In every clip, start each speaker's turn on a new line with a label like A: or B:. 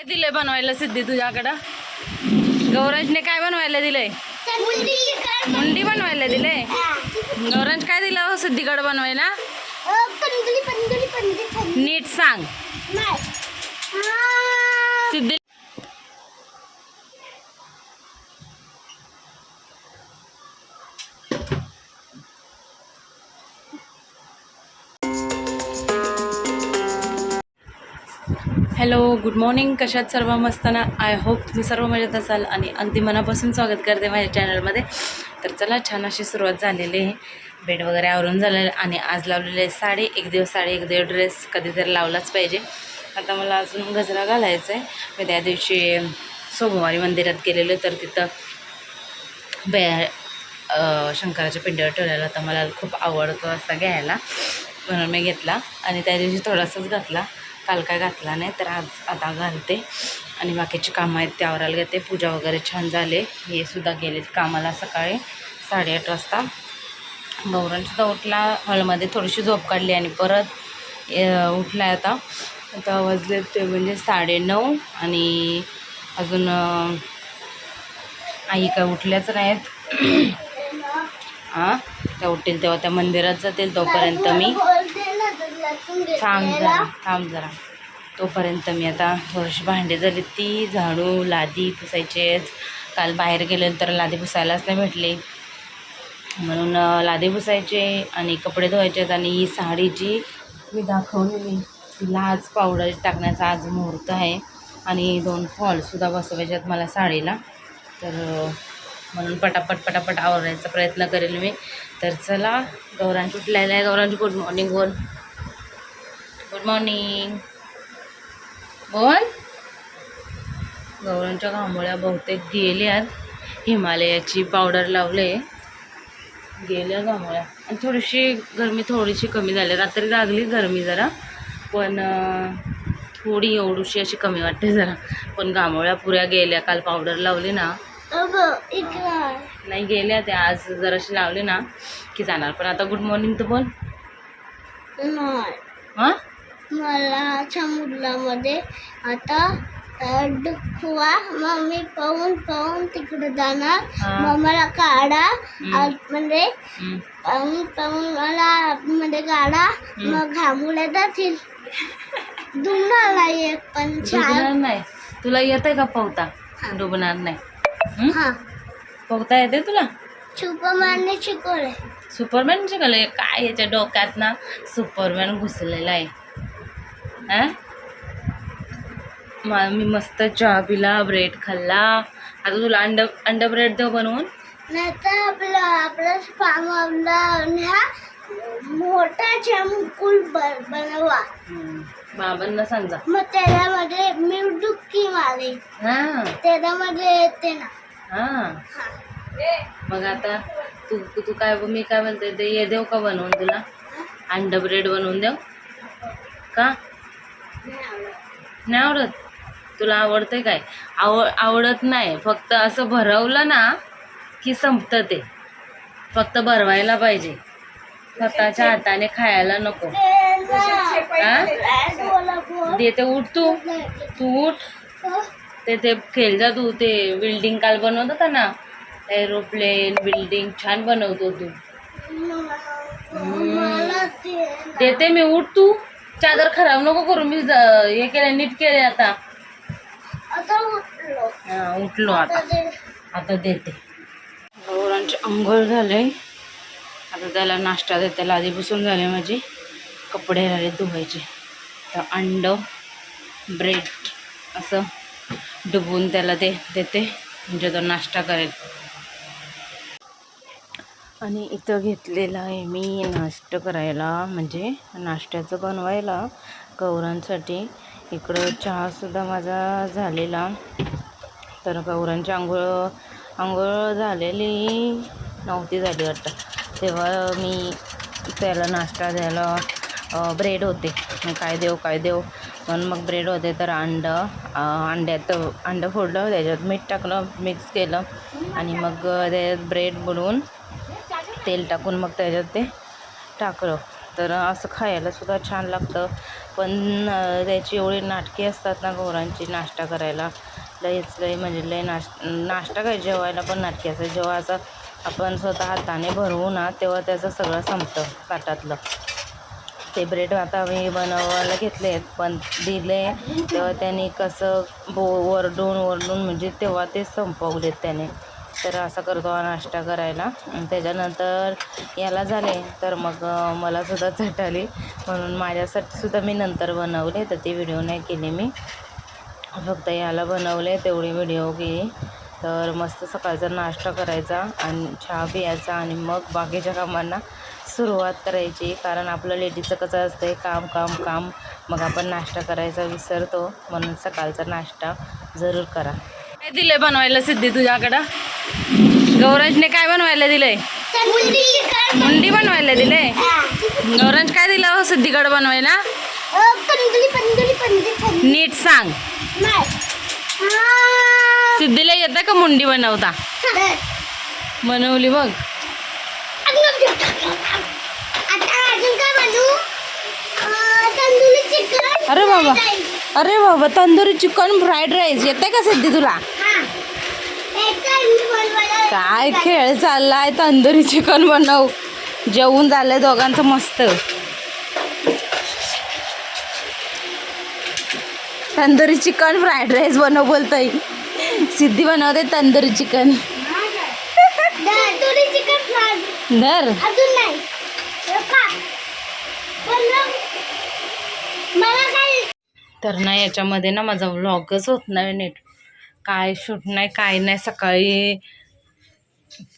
A: काय दिलंय बनवायला सिद्धी तुझ्याकडं? गौराजने काय बनवायला दिलंय? मुंडी बनवायला दिलंय? गौराज काय दिलं हो सिद्धीकडं बनवायला? नीट सांग. Siddhi hello good morning. कशात सर्व मस्त ना? आय होप तुम्ही सर्व मजेत असाल आणि अगदी मनापासून स्वागत करते माझ्या चॅनलमध्ये. तर चला छान अशी सुरुवात झालेली आहे. बेड वगैरे आवरून झालेलं आणि आज लावलेले आहे साडी. एक दिवस साडी एक दिवस ड्रेस कधीतरी लावलाच पाहिजे. आता मला अजून गजरा घालायचा आहे. मी त्या दिवशी सोमवारी मंदिरात गेलेलो तर तिथं बे शंकराच्या पिंडीवर ठेवलेला तर मला खूप आवडतो असा घ्यायला. म्हणून मी घेतला आणि त्या दिवशी थोडासाच घातला. काल काय घातला नाही तर आज आता घालते. आणि बाकीची कामं आहेत ते आवरायला घेते. पूजा वगैरे छान झाले. हे सुद्धा गेलेत कामाला सकाळी साडेआठ वाजता. गौरांसुद्धा उठला हॉलमध्ये थोडीशी झोप काढली आणि परत उठला आता. आता वाजले ते म्हणजे साडेनऊ आणि अजून आई काय उठल्याच नाहीत. हां त्या उठतील तेव्हा त्या मंदिरात जातील तोपर्यंत मी. थांब जरा थांब जरा. तोपर्यंत मी आता थोडीशी भांडे झाली ती झाडू लादी पुसायचेच काल बाहेर गेलं तर लादी पुसायलाच नाही भेटले. म्हणून लादी पुसायचे आणि कपडे धुवायचे आहेत आणि ही साडी जी मी दाखवलेली तिला आज पावडर टाकण्याचा आज मुहूर्त आहे. आणि दोन फॉलसुद्धा बसवायचे आहेत मला साडीला. तर म्हणून पटापट पटापट आवरायचा प्रयत्न करेल मी. तर चला गौरांची उठलेला आहे गौरांची गुड मॉर्निंग बोल. गुड मॉर्निंग बोल. गौरांच्या घामोळ्या बहुतेक गेल्यात. हिमालयाची पावडर लावले. गेल्या घामोळ्या आणि थोडीशी गरमी थोडीशी कमी झाली. रात्री लागली गरमी जरा. पण थोडी एवढीशी अशी कमी वाटते जरा. पण घामोळ्या पुऱ्या गेल्या. काल पावडर लावली ना. नाही गेल्या त्या. आज जराशी लावली ना. की जाणार. पण आता गुड मॉर्निंग तर बोल. हां?
B: मला समुद्रामध्ये आता डुकवा मम्मी पाहून पाहून तिकडे जाणार. मग मला काढा. आतमध्ये. पाहून पाहून मला आतमध्ये काढा. मग घामुळे जातील धुणार एक पण
A: डुबणार
B: छान
A: नाही. तुला येत आहे का पोहता? डुबणार नाही. हं? पोहता येते तुला?
B: सुपरमॅनने शिकवले
A: सुपरमॅन शिकवलंय? काय याच्या डोक्यात ना? सुपरमॅन घुसलेला आहे. मा मी मस्त चहा पिला ब्रेड खाल्ला. आता तुला अंड अंड ब्रेड देऊ बनवून?
B: नाही तर आपलं आपलं फार्म न्या मोठा चमकूल बनवा.
A: बाबांना सांगा.
B: मग त्याच्यामध्ये मी डुबकी मारे.
A: हा.
B: त्याच्यामध्ये येते ना.
A: हा. मग आता तू तू तू काय मी काय म्हणते ते ये देऊ का बनवून तुला? अंड ब्रेड बनवून देऊ? का? नाही आवडत तुला आवडते काय? आव आवडत नाही. फक्त असं भरवलं ना की संपतं ते. फक्त भरवायला पाहिजे. स्वतःच्या हाताने खायला नको. हा? दे ते उठ तू. तू उठ. ते ते खेळ जा तू. ते बिल्डिंग काल बनवत होता ना? एरोप्लेन बिल्डिंग छान बनवतो ते. देते मी. उठ तू. चादर खराब नको करू मी हे केलं नीट केले आता.
B: आता उठलो.
A: हा, उठलो आता.
B: आता
A: देते. गौरांचे अंघोळ झाले आता त्याला नाश्ता देते. लादी पुसून झाले माझे. कपडे राहिले धुवायचे. तर अंड ब्रेड असं डुबवून त्याला ते देते. म्हणजे तो नाश्ता करेल. आणि इथं घेतलेला आहे मी नाश्ता करायला. म्हणजे नाश्त्याचं बनवायला गौरांसाठी. इकडं चहासुद्धा माझा झालेला. तर गौरांची आंघोळ आंघोळ झालेली. नव्हती झाली वाटतं. तेव्हा मी त्याला नाश्ता द्यायला ब्रेड होते. काय देऊ काय देऊ? पण मग ब्रेड होते तर अंडं अंड्यात अंडं फोडलं. त्याच्यात मीठ टाकलं मिक्स केलं. आणि मग त्याच्यात ब्रेड बुडवून तेल टाकून मग त्याच्यात ते टाकलं. तर असं खायला सुद्धा छान लागतं. पण त्याची एवढी नाटके असतात ना गोरांची नाश्ता करायला. लईच लई म्हणजे लई नाश नाश्ता काय जेवायला पण नाटकी असतात जेव्हा असं आपण स्वतः हाताने भरवू ना तेव्हा त्याचं सगळं संपतं ताटातलं. ते ब्रेड आता मी बनवायला घेतले आहेत पण दिले. तेव्हा त्यांनी कसं बो वरडून वरडून म्हणजे तेव्हा ते संपवलेत त्याने. तर असं करतो नाश्ता करायला. आणि त्याच्यानंतर याला झाले. तर मग मला सुद्धा चट आली. म्हणून माझ्यासाठी सुद्धा मी नंतर बनवले. तर ती व्हिडिओ नाही केली मी. फक्त याला बनवले तेवढी व्हिडिओ केली तर मस्त सकाळचा नाश्ता करायचा आणि चहा प्यायचा आणि मग बाकीच्या कामांना सुरुवात करायची. कारण आपलं लेडीजचं कसं असतं काम काम काम. मग आपण नाश्ता करायचा विसरतो. म्हणून सकाळचा नाश्ता जरूर करा. काय दिलंय बनवायला सिद्धी तुझ्याकडं? गौराजने काय बनवायला दिलंय? मुंडी बनवायला दिलंय? गौराज काय दिलं हो सिद्धीकडं बनवायला? नीट सांग. सिद्धीला येतं का मुंडी बनवता? बनवली बघ. अरे बाबा. अरे बाबा तंदुरी चिकन फ्राईड राईस येते का सिद्धी तुला
B: हा एकदा मी बनवायला
A: काय खेळ चाललाय तंदुरी चिकन बनव. जेवून झालंय दोघांचं मस्त. तंदुरी चिकन फ्राईड राईस बनव बोलतोय. सिद्धी बनवते तंदुरी चिकन. धर.
B: काय
A: तर ना याच्यामध्ये ना माझा व्लॉगच होत नाही नीट. काय शूट नाही काय नाही. सकाळी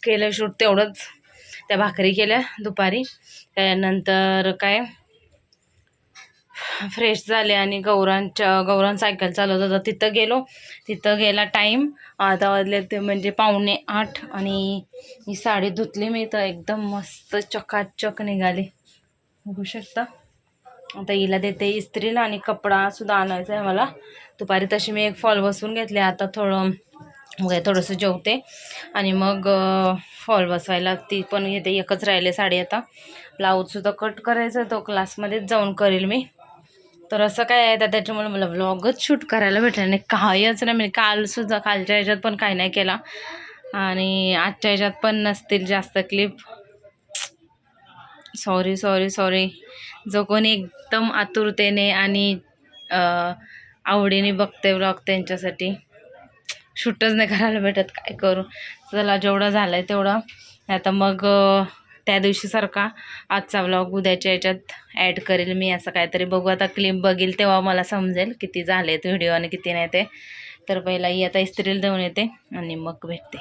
A: केलं शूट तेवढंच. त्या भाकरी केल्या दुपारी. त्यानंतर काय? फ्रेश झाले आणि गौरांच्या गौरान सायकल चालवत होता. तिथं गेलो. तिथं गेला टाईम आता वाजले ते म्हणजे पावणे आठ आणि ही साडी धुतली मी तर एकदम मस्त चकाचक निघाली. बघू शकता. आता हिला देते इस्त्रीला आणि कपडासुद्धा आणायचा आहे मला. दुपारी तशी मी एक फॉल बसवून घेतले. आता थोडं वगैरे थोडंसं जेवते. आणि मग फॉल बसवायला ती पण घेते एकच राहिले साडी आता. ब्लाऊजसुद्धा कट करायचा तो क्लासमध्येच जाऊन करेल मी. तर असं काय आहे तर त्याच्यामुळे मला व्लॉगच शूट करायला भेटला नाही. काहीच नाही म्हणजे कालसुद्धा कालच्या ह्याच्यात पण काही नाही केला. आणि आजच्या ह्याच्यात पण नसतील जास्त क्लिप. Sorry sorry sorry. जो कोणी एकदम आतुरतेने आणि आवडीने बघते ब्लॉग त्यांच्यासाठी. शूटच नाही करायला भेटत काय करू? चला जेवढं झालं आहे तेवढं. आता मग त्या दिवशीसारखा आजचा ब्लॉग उद्याच्या याच्यात ॲड करेल मी असं काहीतरी. बघू आता क्लिप बघेल तेव्हा मला समजेल किती झाले आहेत व्हिडिओ आणि किती नाही ते. तर पहिला ही आता इस्त्रीला देऊन येते आणि मग भेटते.